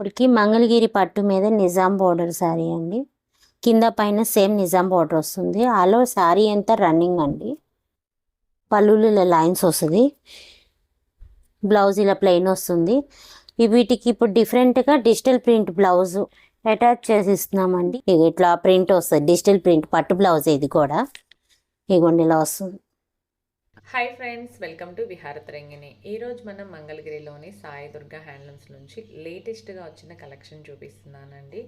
ఇప్పటికి మంగళగిరి పట్టు మీద నిజాం బోర్డర్ శారీ అండి. కింద పైన సేమ్ నిజాం బోర్డర్ వస్తుంది. ఆలో శారీ అంతా రన్నింగ్ అండి. పళ్ళులు ఇలా లైన్స్ వస్తుంది. బ్లౌజ్ ఇలా ప్లెయిన్ వస్తుంది. వీటికి ఇప్పుడు డిఫరెంట్గా డిజిటల్ ప్రింట్ బ్లౌజ్ అటాచ్ చేసి ఇస్తున్నామండి ఇట్లా ప్రింట్ వస్తుంది. డిజిటల్ ప్రింట్ పట్టు బ్లౌజ్ ఇది కూడా. ఇగోండి ఇలా వస్తుంది. Hi friends welcome to Viharatarangini ఈరోజు మనం మంగళగిరిలోని సాయి దుర్గా హ్యాండ్లూమ్స్ నుంచి లేటెస్ట్గా వచ్చిన కలెక్షన్ చూపిస్తున్నానండి.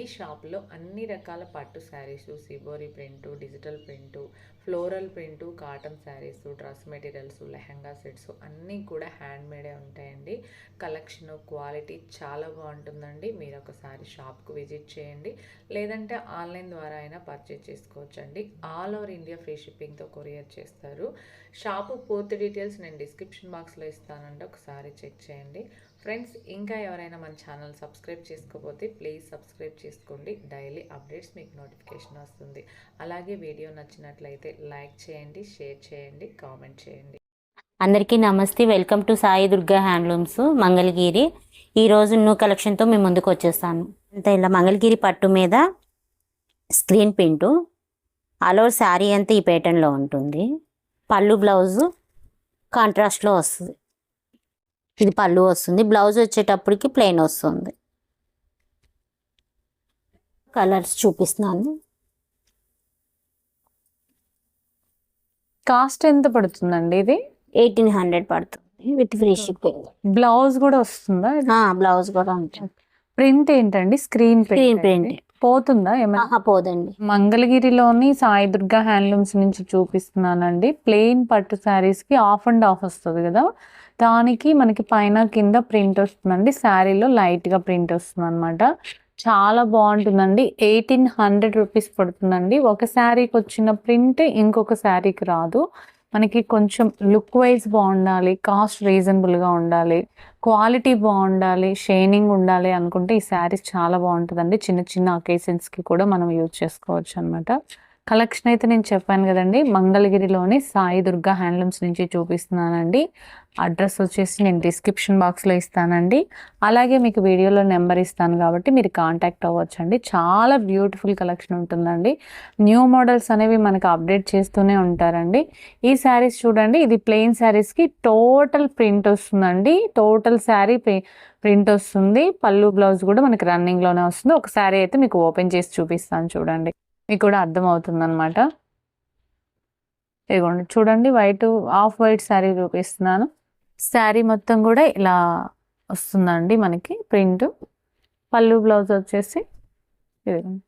ఈ షాప్లో అన్ని రకాల పట్టు saris shibori print digital print floral print cotton saris dress materials lehenga sets అన్నీ కూడా హ్యాండ్మేడే ఉంటాయండి. కలెక్షన్ క్వాలిటీ చాలా బాగుంటుందండి. మీరు ఒకసారి షాప్కు విజిట్ చేయండి. లేదంటే ఆన్లైన్ ద్వారా అయినా పర్చేజ్ చేసుకోవచ్చండి. ఆల్ ఓవర్ ఇండియా ఫ్రీ షిప్పింగ్తో కొరియర్ చేస్తారు. షాపు పూర్తి డీటెయిల్స్ నేను డిస్క్రిప్షన్ బాక్స్లో ఇస్తానండి. ఒకసారి చెక్ చేయండి. ఫ్రెండ్స్ ఇంకా ఎవరైనా మన ఛానల్ సబ్స్క్రైబ్ చేసుకోకపోతే ప్లీజ్ సబ్స్క్రైబ్ చేసుకోండి. డైలీ అప్డేట్స్ మీకు నోటిఫికేషన్ వస్తుంది. అలాగే వీడియో నచ్చినట్లయితే లైక్ చేయండి షేర్ చేయండి కామెంట్ చేయండి. అందరికీ నమస్తే. Welcome to Sai Durga handlooms Mangalagiri. ఈరోజు న్యూ కలెక్షన్తో మేము ముందుకు వచ్చేస్తాను. అంతా ఇలా మంగళగిరి పట్టు మీద స్క్రీన్ ప్రింటు ఆల్ శారీ అంతా ఈ ప్యాటర్న్లో ఉంటుంది. పళ్ళు బ్లౌజు కాంట్రాస్ట్లో వస్తుంది. ఇది పళ్ళు వస్తుంది. బ్లౌజ్ వచ్చేటప్పటికి ప్లెయిన్ వస్తుంది. కలర్స్ చూపిస్తున్నాను. కాస్ట్ ఎంత పడుతుందండి ఇది? ఎయిటీన్ హండ్రెడ్ పడుతుంది విత్ ఫ్రీ షిప్పింగ్. బ్లౌజ్ కూడా వస్తుందా? బ్లౌజ్ కూడా ఉంటుంది. ప్రింట్ ఏంటండి? Screen screen print print. పోతుందా ఏమైనా? పోదండి. మంగళగిరిలోని సాయి దుర్గా హ్యాండ్లూమ్స్ నుంచి చూపిస్తున్నానండి. ప్లెయిన్ పట్టు శారీస్కి ఆఫ్ అండ్ ఆఫ్ వస్తుంది కదా. దానికి మనకి పైన కింద ప్రింట్ వస్తుందండి. శారీలో లైట్గా ప్రింట్ వస్తుంది అనమాట చాలా బాగుంటుందండి. ఎయిటీన్ హండ్రెడ్ రూపీస్ పడుతుందండి. ఒక శారీకి వచ్చిన ప్రింట్ ఇంకొక శారీకి రాదు. మనకి కొంచెం లుక్ వైజ్ బాగుండాలి కాస్ట్ రీజనబుల్గా ఉండాలి క్వాలిటీ బాగుండాలి షైనింగ్ ఉండాలి అనుకుంటే ఈ శారీస్ చాలా బాగుంటుందండి. చిన్న చిన్న అకేషన్స్కి కూడా మనం యూజ్ చేసుకోవచ్చు అనమాట కలెక్షన్ అయితే నేను చెప్పాను కదండి. మంగళగిరిలోని సాయి దుర్గా హ్యాండ్లూమ్స్ నుంచి చూపిస్తున్నానండి. అడ్రస్ వచ్చేసి నేను డిస్క్రిప్షన్ బాక్స్లో ఇస్తానండి. అలాగే మీకు వీడియోలో నెంబర్ ఇస్తాను కాబట్టి మీరు కాంటాక్ట్ అవ్వచ్చండి. చాలా బ్యూటిఫుల్ కలెక్షన్ ఉంటుందండి. న్యూ మోడల్స్ అనేవి మనకు అప్డేట్ చేస్తూనే ఉంటారండి. ఈ శారీస్ చూడండి. ఇది ప్లెయిన్ శారీస్కి టోటల్ ప్రింట్ వస్తుందండి. టోటల్ శారీ ప్రింట్ వస్తుంది. పళ్ళు బ్లౌజ్ కూడా మనకి రన్నింగ్లోనే వస్తుంది. ఒక శారీ అయితే మీకు ఓపెన్ చేసి చూపిస్తాను చూడండి. మీకు కూడా అర్థమవుతుంది అనమాట ఇదిగోండి చూడండి వైట్ ఆఫ్ వైట్ శారీ చూపిస్తున్నాను. శారీ మొత్తం కూడా ఇలా వస్తుందండి మనకి ప్రింట్. పళ్ళు బ్లౌజ్ వచ్చేసి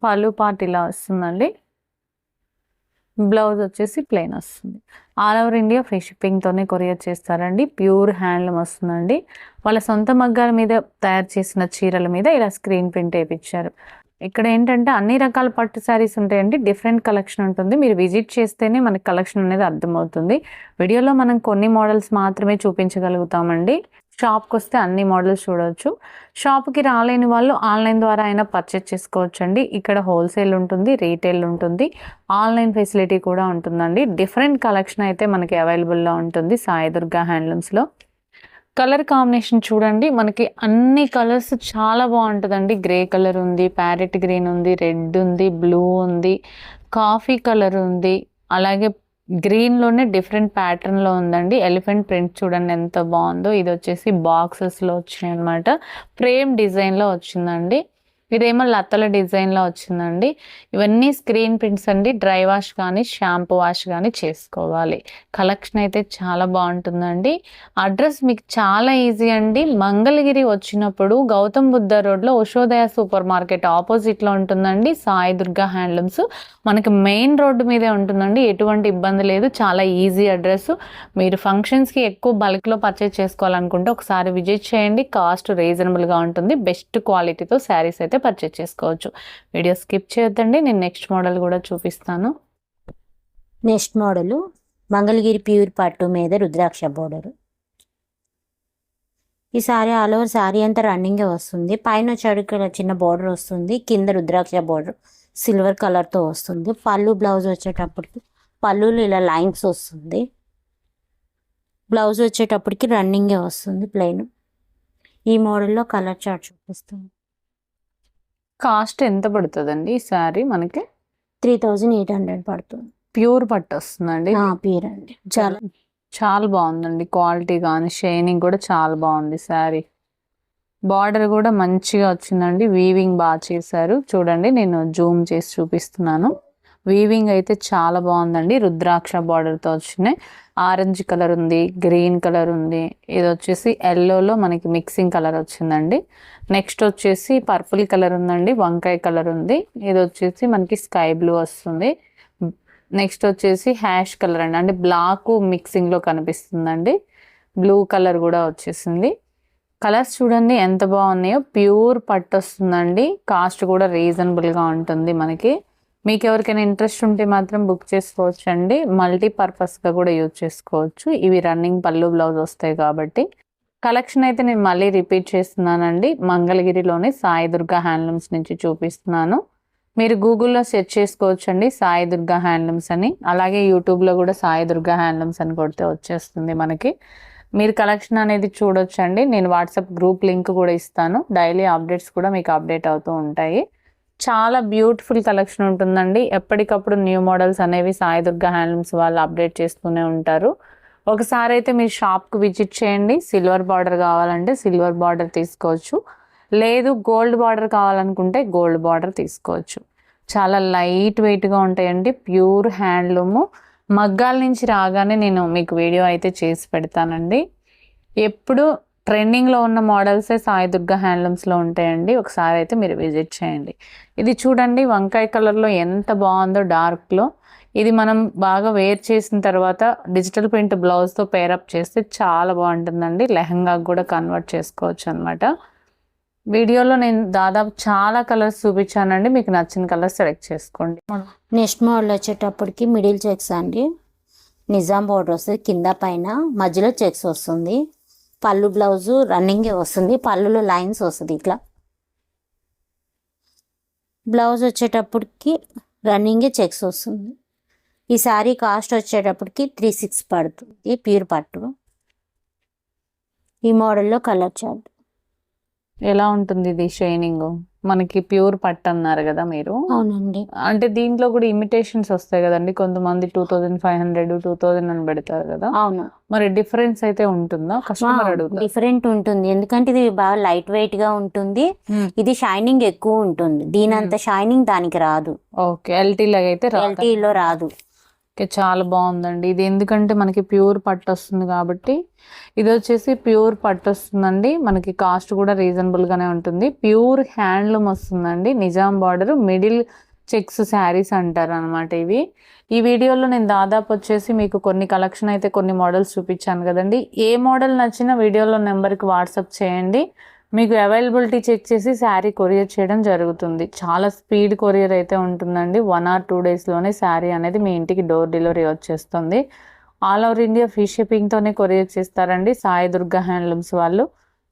పళ్ళు పార్ట్ ఇలా వస్తుందండి. బ్లౌజ్ వచ్చేసి ప్లెయిన్ వస్తుంది. ఆల్ ఓవర్ ఇండియా ఫ్రీ షిప్పింగ్తోనే కొరియర్ చేస్తారండి. ప్యూర్ హ్యాండ్లూమ్ వస్తుందండి. వాళ్ళ సొంత మగ్గాల మీద తయారు చేసిన చీరల మీద ఇలా స్క్రీన్ ప్రింట్ వేయించారు. ఇక్కడ ఏంటంటే అన్ని రకాల పట్టు శారీస్ ఉంటాయండి. డిఫరెంట్ కలెక్షన్ ఉంటుంది. మీరు విజిట్ చేస్తేనే మనకి కలెక్షన్ అనేది అర్థమవుతుంది. వీడియోలో మనం కొన్ని మోడల్స్ మాత్రమే చూపించగలుగుతామండి. షాప్కి వస్తే అన్ని మోడల్స్ చూడవచ్చు షాప్కి రాలేని వాళ్ళు ఆన్లైన్ ద్వారా అయినా పర్చేస్ చేసుకోవచ్చు అండి ఇక్కడ హోల్సేల్ ఉంటుంది రీటైల్ ఉంటుంది ఆన్లైన్ ఫెసిలిటీ కూడా ఉంటుందండి. డిఫరెంట్ కలెక్షన్ అయితే మనకి అవైలబుల్లో ఉంటుంది సాయి దుర్గా హ్యాండ్లూమ్స్లో. కలర్ కాంబినేషన్ చూడండి. మనకి అన్ని కలర్స్ చాలా బాగుంటుందండి. గ్రే కలర్ ఉంది ప్యారెట్ గ్రీన్ ఉంది రెడ్ ఉంది బ్లూ ఉంది కాఫీ కలర్ ఉంది. అలాగే గ్రీన్లోనే డిఫరెంట్ ప్యాటర్న్లో ఉందండి. ఎలిఫెంట్ ప్రింట్ చూడండి ఎంత బాగుందో. ఇది వచ్చేసి బాక్సెస్లో వచ్చినాయి అనమాట ఫ్రేమ్ డిజైన్లో వచ్చిందండి. ఇదేమో లత్తల డిజైన్లో వచ్చిందండి. ఇవన్నీ స్క్రీన్ ప్రింట్స్ అండి. డ్రై వాష్ కానీ షాంపూ వాష్ కానీ చేసుకోవాలి. కలెక్షన్ అయితే చాలా బాగుంటుందండి. అడ్రస్ మీకు చాలా ఈజీ అండి. మంగళగిరి వచ్చినప్పుడు గౌతమ్ బుద్ధ రోడ్లో ఉషోదయ సూపర్ మార్కెట్ ఆపోజిట్లో ఉంటుందండి. సాయి దుర్గా హ్యాండ్లూమ్స్. మనకి మెయిన్ రోడ్డు మీదే ఉంటుందండి. ఎటువంటి ఇబ్బంది లేదు. చాలా ఈజీ అడ్రస్. మీరు ఫంక్షన్స్కి ఎక్కువ బల్క్లో పర్చేజ్ చేసుకోవాలనుకుంటే ఒకసారి విజిట్ చేయండి. కాస్ట్ రీజనబుల్గా ఉంటుంది. బెస్ట్ క్వాలిటీతో శారీస్ అయితే పర్చేజ్ చేసుకోవచ్చు. వీడియో స్కిప్ చేయొద్దండి నేను నెక్స్ట్ మోడల్ కూడా చూపిస్తాను. నెక్స్ట్ మోడలు మంగళగిరి ప్యూర్ పట్టు మీద రుద్రాక్ష బోర్డర్ ఈ సారీ ఆల్ ఓవర్ సారీ అంతా రన్నింగే వస్తుంది. పైన వచ్చేటికి చిన్న బోర్డర్ వస్తుంది. కింద రుద్రాక్ష బోర్డర్ సిల్వర్ కలర్తో వస్తుంది. పళ్ళు బ్లౌజ్ వచ్చేటప్పటికి పళ్ళులు ఇలా లైన్స్ వస్తుంది. బ్లౌజ్ వచ్చేటప్పటికి రన్నింగే వస్తుంది ప్లెయిన్ ఈ మోడల్లో కలర్ చార్ట్ చూపిస్తాను. కాస్ట్ ఎంత పడుతుందండి ఈ శారీ మనకి? త్రీ థౌజండ్ ఎయిట్ హండ్రెడ్ పడుతుంది. ప్యూర్ పట్టు వస్తుందండి? పీర్ అండి. చాలా. చాలా బాగుందండి. క్వాలిటీ కానీ షైనింగ్ కూడా చాలా బాగుంది శారీ. బార్డర్ కూడా మంచిగా వచ్చిందండి. వీవింగ్ బాగా చేశారు. చూడండి నేను జూమ్ చేసి చూపిస్తున్నాను. వీవింగ్ అయితే చాలా బాగుందండి. రుద్రాక్ష బార్డర్తో వచ్చినాయి. ఆరెంజ్ కలర్ ఉంది గ్రీన్ కలర్ ఉంది. ఇది వచ్చేసి ఎల్లోలో మనకి మిక్సింగ్ కలర్ వచ్చిందండి. నెక్స్ట్ వచ్చేసి పర్పుల్ కలర్ ఉందండి వంకాయ కలర్ ఉంది. ఇది వచ్చేసి మనకి స్కై బ్లూ వస్తుంది. నెక్స్ట్ వచ్చేసి హ్యాష్ కలర్ అండి. అంటే బ్లాక్ మిక్సింగ్లో కనిపిస్తుందండి. బ్లూ కలర్ కూడా వచ్చేసింది. కలర్స్ చూడండి ఎంత బాగున్నాయో. ప్యూర్ పట్టు వస్తుందండి. కాస్ట్ కూడా రీజనబుల్గా ఉంటుంది మనకి. మీకు ఎవరికైనా ఇంట్రెస్ట్ ఉంటే మాత్రం బుక్ చేసుకోవచ్చు అండి మల్టీపర్పస్గా కూడా యూజ్ చేసుకోవచ్చు. ఇవి రన్నింగ్ పళ్ళు బ్లౌజ్ వస్తాయి కాబట్టి. కలెక్షన్ అయితే నేను మళ్ళీ రిపీట్ చేస్తున్నానండి. మంగళగిరిలోని సాయి దుర్గా హ్యాండ్లూమ్స్ నుంచి చూపిస్తున్నాను. మీరు గూగుల్లో సెర్చ్ చేసుకోవచ్చు అండి సాయి దుర్గా హ్యాండ్లూమ్స్ అని. అలాగే యూట్యూబ్లో కూడా సాయి దుర్గా హ్యాండ్లూమ్స్ అని కొడితే వచ్చేస్తుంది మనకి. మీరు కలెక్షన్ అనేది చూడొచ్చండి. నేను వాట్సాప్ గ్రూప్ లింక్ కూడా ఇస్తాను. డైలీ అప్డేట్స్ కూడా మీకు అప్డేట్ అవుతూ ఉంటాయి. చాలా బ్యూటిఫుల్ కలెక్షన్ ఉంటుందండి. ఎప్పటికప్పుడు న్యూ మోడల్స్ అనేవి సాయి దుర్గా హ్యాండ్లూమ్స్ వాళ్ళు అప్డేట్ చేస్తూనే ఉంటారు. ఒకసారి అయితే మీరు షాప్కి విజిట్ చేయండి. సిల్వర్ బార్డర్ కావాలంటే సిల్వర్ బార్డర్ తీసుకోవచ్చు. లేదు గోల్డ్ బార్డర్ కావాలనుకుంటే గోల్డ్ బార్డర్ తీసుకోవచ్చు. చాలా లైట్ వెయిట్గా ఉంటాయండి. ప్యూర్ హ్యాండ్లూము మగ్గాల నుంచి రాగానే నేను మీకు వీడియో అయితే చేసి పెడతానండి. ఎప్పుడు ట్రెండింగ్లో ఉన్న మోడల్సే సాయి దుర్గా హ్యాండ్లూమ్స్లో ఉంటాయండి. ఒకసారి అయితే మీరు విజిట్ చేయండి. ఇది చూడండి వంకాయ కలర్లో ఎంత బాగుందో డార్క్లో. ఇది మనం బాగా వేర్ చేసిన తర్వాత డిజిటల్ ప్రింట్ బ్లౌజ్తో పేరప్ చేస్తే చాలా బాగుంటుందండి. లెహంగాకి కూడా కన్వర్ట్ చేసుకోవచ్చు అనమాట వీడియోలో నేను దాదాపు చాలా కలర్స్ చూపించానండి. మీకు నచ్చిన కలర్ సెలెక్ట్ చేసుకోండి. నెక్స్ట్ మోడల్ వచ్చేటప్పటికి మిడిల్ చెక్స్ అండి. నిజాం బోర్డర్ వస్తుంది. కింద పైన మధ్యలో చెక్స్ వస్తుంది. పళ్ళు బ్లౌజు రన్నింగ్ వస్తుంది. పళ్ళులో లైన్స్ వస్తుంది ఇట్లా. బ్లౌజ్ వచ్చేటప్పటికి రన్నింగే చెక్స్ వస్తుంది. ఈ సారీ కాస్ట్ వచ్చేటప్పటికి త్రీ సిక్స్ పడుతుంది ప్యూర్ పట్టు. ఈ మోడల్లో కలర్ చార్ట్. ఎలా ఉంటుంది ఇది షైనింగ్? మనకి ప్యూర్ పట్టు అన్నారు కదా మీరు. అవునండి. అంటే దీంట్లో కూడా ఇమిటేషన్స్ వస్తాయి కదండి. కొంతమంది two thousand five hundred two thousand అని పెడతారు కదా. అవును. మరి డిఫరెన్స్ అయితే ఉంటుందా? కస్టమర్ అడుగుతారు. డిఫరెంట్ ఉంటుంది. ఎందుకంటే ఇది బాగా లైట్ వెయిట్గా ఉంటుంది. ఇది షైనింగ్ ఎక్కువ ఉంటుంది. దీని అంత షైనింగ్ దానికి రాదు. ఓకే. ఎల్టీ లాగా అయితే రాదు. LT లో రాదు. ఓకే చాలా బాగుందండి. ఇది ఎందుకంటే మనకి ప్యూర్ పట్టు వస్తుంది కాబట్టి. ఇది వచ్చేసి ప్యూర్ పట్టు వస్తుందండి. మనకి కాస్ట్ కూడా రీజనబుల్గానే ఉంటుంది. ప్యూర్ హ్యాండ్లూమ్ వస్తుందండి. Nizam border middle checks saris అంటారు అనమాట ఇవి. ఈ వీడియోలో నేను దాదాపు వచ్చేసి మీకు కొన్ని కలెక్షన్ అయితే కొన్ని మోడల్స్ చూపించాను కదండి. ఏ మోడల్ నచ్చినా వీడియోలో నెంబర్కి వాట్సాప్ చేయండి. మీకు అవైలబిలిటీ చెక్ చేసి శారీ కొరియర్ చేయడం జరుగుతుంది. చాలా స్పీడ్ కొరియర్ అయితే ఉంటుందండి. వన్ ఆర్ టూ డేస్లోనే శారీ అనేది మీ ఇంటికి డోర్ డెలివరీ వచ్చేస్తుంది. ఆల్ ఓవర్ ఇండియా ఫ్రీ షిప్పింగ్తోనే కొరియర్ చేస్తారండి. సాయి దుర్గా హ్యాండ్లూమ్స్ వాళ్ళు.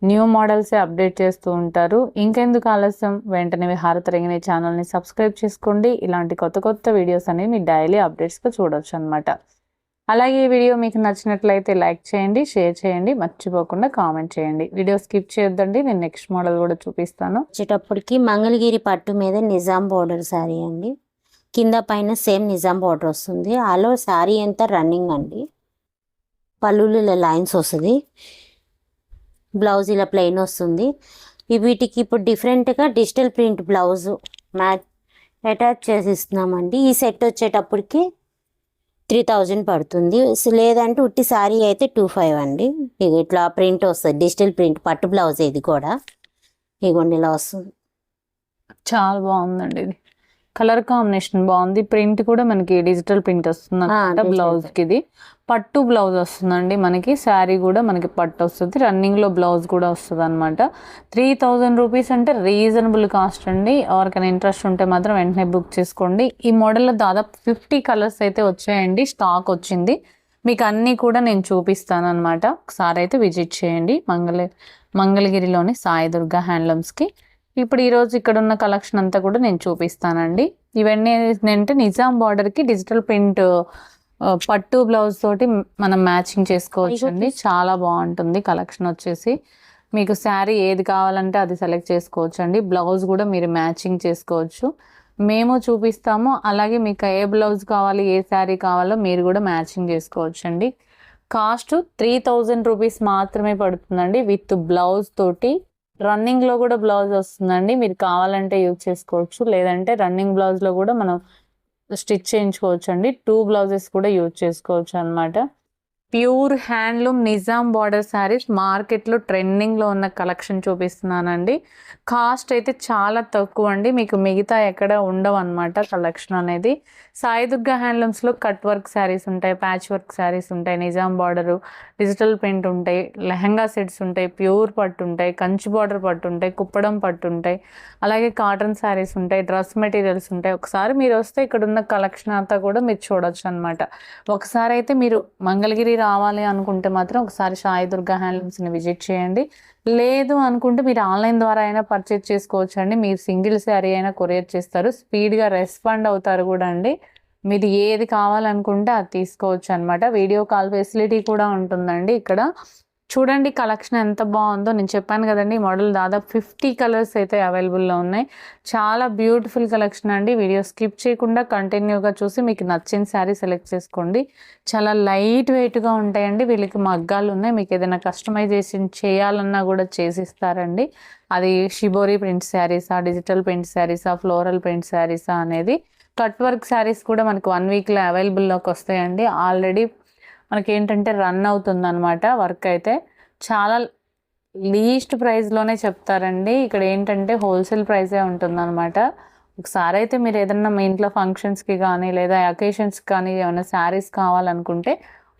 న్యూ మోడల్సే అప్డేట్ చేస్తూ ఉంటారు. ఇంకెందుకు ఆలస్యం? వెంటనే హారతరంగిన ఛానల్ని సబ్స్క్రైబ్ చేసుకోండి. ఇలాంటి కొత్త కొత్త వీడియోస్ అనేవి మీ డైలీ అప్డేట్స్గా చూడొచ్చు అనమాట అలాగే ఈ వీడియో మీకు నచ్చినట్లయితే లైక్ చేయండి షేర్ చేయండి మర్చిపోకుండా కామెంట్ చేయండి. వీడియో స్కిప్ చేయొద్దండి నేను నెక్స్ట్ మోడల్ కూడా చూపిస్తాను. వచ్చేటప్పటికి మంగళగిరి పట్టు మీద నిజాం బోర్డర్ శారీ అండి. కింద పైన సేమ్ నిజాం బోర్డర్ వస్తుంది. ఆలో శారీ అంతా రన్నింగ్ అండి. పళ్ళులు ఇలా లైన్స్ వస్తుంది. బ్లౌజ్ ఇలా ప్లెయిన్ వస్తుంది. వీటికి ఇప్పుడు డిఫరెంట్గా digital print blouse match attach చేసి ఇస్తున్నామండి ఈ సెట్ వచ్చేటప్పటికి త్రీ థౌజండ్ పడుతుంది. లేదంటే ఉట్టి శారీ అయితే టూ ఫైవ్ అండి. ఇక ఇట్లా ప్రింట్ వస్తుంది. డిజిటల్ ప్రింట్ పట్టు బ్లౌజ్ ఇది కూడా. ఇగోండి ఇలా వస్తుంది. చాలా బాగుందండి ఇది. కలర్ కాంబినేషన్ బాగుంది. ప్రింట్ కూడా మనకి డిజిటల్ ప్రింట్ వస్తుంది అనమాట బ్లౌజ్కి ఇది పట్టు బ్లౌజ్ వస్తుందండి మనకి. శారీ కూడా మనకి పట్టు వస్తుంది. రన్నింగ్లో బ్లౌజ్ కూడా వస్తుంది అనమాట త్రీ థౌజండ్ రూపీస్ అంటే రీజనబుల్ కాస్ట్ అండి. ఎవరికైనా ఇంట్రెస్ట్ ఉంటే మాత్రం వెంటనే బుక్ చేసుకోండి. ఈ మోడల్లో దాదాపు ఫిఫ్టీ కలర్స్ అయితే వచ్చాయండి. స్టాక్ వచ్చింది. మీకు అన్నీ కూడా నేను చూపిస్తాను అనమాట ఒకసారి అయితే విజిట్ చేయండి. మంగళ మంగళగిరిలోని సాయి దుర్గా హ్యాండ్లూమ్స్కి. ఇప్పుడు ఈరోజు ఇక్కడ ఉన్న కలెక్షన్ అంతా కూడా నేను చూపిస్తానండి. ఇవన్నీ ఏంటంటే నిజాం బార్డర్కి డిజిటల్ ప్రింట్ పట్టు బ్లౌజ్ తోటి మనం మ్యాచింగ్ చేసుకోవచ్చు అండి చాలా బాగుంటుంది కలెక్షన్ వచ్చేసి. మీకు శారీ ఏది కావాలంటే అది సెలెక్ట్ చేసుకోవచ్చు అండి బ్లౌజ్ కూడా మీరు మ్యాచింగ్ చేసుకోవచ్చు. మేము చూపిస్తాము. అలాగే మీకు ఏ బ్లౌజ్ కావాలి ఏ శారీ కావాలో మీరు కూడా మ్యాచింగ్ చేసుకోవచ్చు అండి కాస్ట్ త్రీ థౌజండ్ రూపీస్ మాత్రమే పడుతుందండి. విత్ బ్లౌజ్ తోటి రన్నింగ్లో కూడా బ్లౌజ్ వస్తుందండి. మీరు కావాలంటే యూజ్ చేసుకోవచ్చు. లేదంటే రన్నింగ్ బ్లౌజ్లో కూడా మనం స్టిచ్ చేయించుకోవచ్చు అండి టూ బ్లౌజెస్ కూడా యూజ్ చేసుకోవచ్చు అనమాట pure handloom Nizam border saris మార్కెట్లో ట్రెండింగ్లో ఉన్న కలెక్షన్ చూపిస్తున్నానండి. కాస్ట్ అయితే చాలా తక్కువ అండి. మీకు మిగతా ఎక్కడ ఉండవు అనమాట కలెక్షన్ అనేది. సాయిదుర్గ హ్యాండ్లూమ్స్లో కట్ వర్క్ శారీస్ ఉంటాయి ప్యాచ్ వర్క్ శారీస్ ఉంటాయి నిజాం బార్డరు డిజిటల్ ప్రింట్ ఉంటాయి లెహంగా సెట్స్ ఉంటాయి ప్యూర్ పట్టు ఉంటాయి కంచి బార్డర్ పట్టు ఉంటాయి కుప్పడం పట్టు ఉంటాయి అలాగే కాటన్ శారీస్ ఉంటాయి డ్రెస్ మెటీరియల్స్ ఉంటాయి. ఒకసారి మీరు వస్తే ఇక్కడ ఉన్న కలెక్షన్ అంతా కూడా మీరు చూడొచ్చు అనమాట ఒకసారి అయితే మీరు మంగళగిరి రావాలి అనుకుంటే మాత్రం ఒకసారి సాయి దుర్గా హ్యాండ్లూమ్స్ని విజిట్ చేయండి. లేదు అనుకుంటే మీరు ఆన్లైన్ ద్వారా అయినా పర్చేజ్ చేసుకోవచ్చు అండి మీరు సింగిల్ శారీ అయినా కొరియర్ చేస్తారు. స్పీడ్గా రెస్పాండ్ అవుతారు కూడా అండి. మీరు ఏది కావాలనుకుంటే అది తీసుకోవచ్చు అనమాట వీడియో కాల్ ఫెసిలిటీ కూడా ఉంటుందండి ఇక్కడ. చూడండి కలెక్షన్ ఎంత బాగుందో. నేను చెప్పాను కదండి మోడల్ దాదాపు ఫిఫ్టీ కలర్స్ అయితే అవైలబుల్లో ఉన్నాయి. చాలా బ్యూటిఫుల్ కలెక్షన్ అండి. వీడియో స్కిప్ చేయకుండా కంటిన్యూగా చూసి మీకు నచ్చిన శారీ సెలెక్ట్ చేసుకోండి. చాలా లైట్ వెయిట్గా ఉంటాయండి. వీళ్ళకి మగ్గాలు ఉన్నాయి. మీకు ఏదైనా కస్టమైజేషన్ చేయాలన్నా కూడా చేసిస్తారండి. అది షిబోరి ప్రింట్ శారీసా డిజిటల్ ప్రింట్ శారీసా ఫ్లోరల్ ప్రింట్ శారీసా అనేది. కట్ వర్క్ శారీస్ కూడా మనకు వన్ వీక్లో అవైలబుల్లోకి వస్తాయండి. ఆల్రెడీ మనకి ఏంటంటే రన్ అవుతుంది అనమాట వర్క్ అయితే. చాలా లీస్ట్ ప్రైస్లోనే చెప్తారండి. ఇక్కడ ఏంటంటే హోల్సేల్ ప్రైసే ఉంటుందన్నమాట. ఒకసారి అయితే మీరు ఏదన్నా మీ ఇంట్లో ఫంక్షన్స్కి కానీ లేదా అకేషన్స్కి కానీ ఏమైనా శారీస్ కావాలనుకుంటే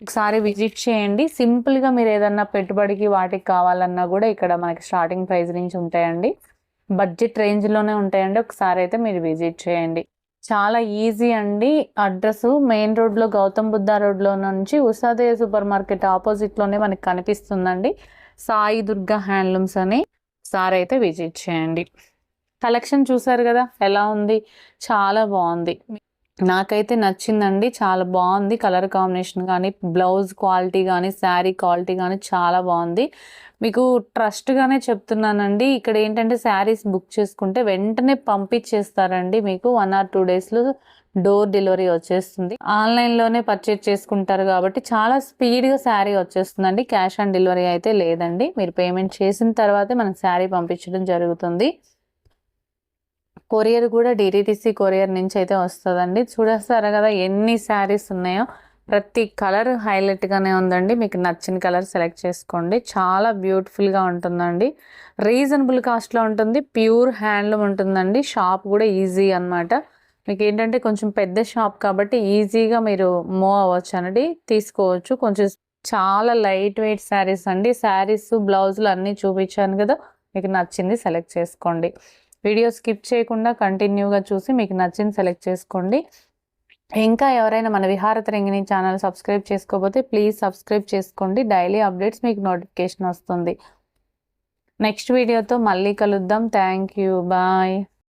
ఒకసారి విజిట్ చేయండి. సింపుల్గా మీరు ఏదన్నా పెట్టుబడికి వాటికి కావాలన్నా కూడా ఇక్కడ మనకి స్టార్టింగ్ ప్రైస్ నుంచి ఉంటాయండి. బడ్జెట్ రేంజ్లోనే ఉంటాయండి. ఒకసారి అయితే మీరు విజిట్ చేయండి. చాలా ఈజీ అండి. అడ్రస్ మెయిన్ రోడ్లో గౌతమ్ బుద్ధ రోడ్లో నుంచి ఉషాదయ సూపర్ మార్కెట్ ఆపోజిట్లోనే మనకి కనిపిస్తుందండి. సాయి దుర్గా హ్యాండ్లూమ్స్ అని సార్ అయితే విజిట్ చేయండి. కలెక్షన్ చూసారు కదా ఎలా ఉంది? చాలా బాగుంది. నాకైతే నచ్చిందండి. చాలా బాగుంది. కలర్ కాంబినేషన్ కానీ బ్లౌజ్ క్వాలిటీ కానీ శారీ క్వాలిటీ కానీ చాలా బాగుంది. మీకు ట్రస్ట్గానే చెప్తున్నానండి. ఇక్కడ ఏంటంటే శారీస్ బుక్ చేసుకుంటే వెంటనే పంపించేస్తారండి మీకు. వన్ ఆర్ టూ డేస్లో డోర్ డెలివరీ వచ్చేస్తుంది. ఆన్లైన్లోనే పర్చేజ్ చేసుకుంటారు కాబట్టి చాలా స్పీడ్గా శారీ వచ్చేస్తుందండి. క్యాష్ ఆన్ డెలివరీ అయితే లేదండి. మీరు పేమెంట్ చేసిన తర్వాతే మనకు శారీ పంపించడం జరుగుతుంది. కొరియర్ కూడా డిటీటీసీ కొరియర్ నుంచి అయితే వస్తుందండి. చూడేస్తారు కదా ఎన్ని శారీస్ ఉన్నాయో. ప్రతి కలర్ హైలైట్గానే ఉందండి. మీకు నచ్చిన కలర్ సెలెక్ట్ చేసుకోండి. చాలా బ్యూటిఫుల్గా ఉంటుందండి. రీజనబుల్ కాస్ట్లో ఉంటుంది. ప్యూర్ హ్యాండ్లూమ్ ఉంటుందండి. షాప్ కూడా ఈజీ అనమాట మీకు ఏంటంటే కొంచెం పెద్ద షాప్ కాబట్టి ఈజీగా మీరు మూవ్ అవ్వచ్చు అనేది తీసుకోవచ్చు. కొంచెం చాలా లైట్ వెయిట్ శారీస్ అండి. శారీస్ బ్లౌజులు అన్నీ చూపించాను కదా. మీకు నచ్చింది సెలెక్ట్ చేసుకోండి. వీడియో స్కిప్ చేయకుండా కంటిన్యూగా చూసి మీకు నచ్చింది సెలెక్ట్ చేసుకోండి. ఇంకా ఎవరైనా మన విహారతరంగిణి ఛానల్ సబ్స్క్రైబ్ చేసుకోకపోతే ప్లీజ్ సబ్స్క్రైబ్ చేసుకోండి. డైలీ అప్డేట్స్ మీకు నోటిఫికేషన్ వస్తుంది. నెక్స్ట్ వీడియోతో మళ్ళీ కలుద్దాం. Thank you. బాయ్.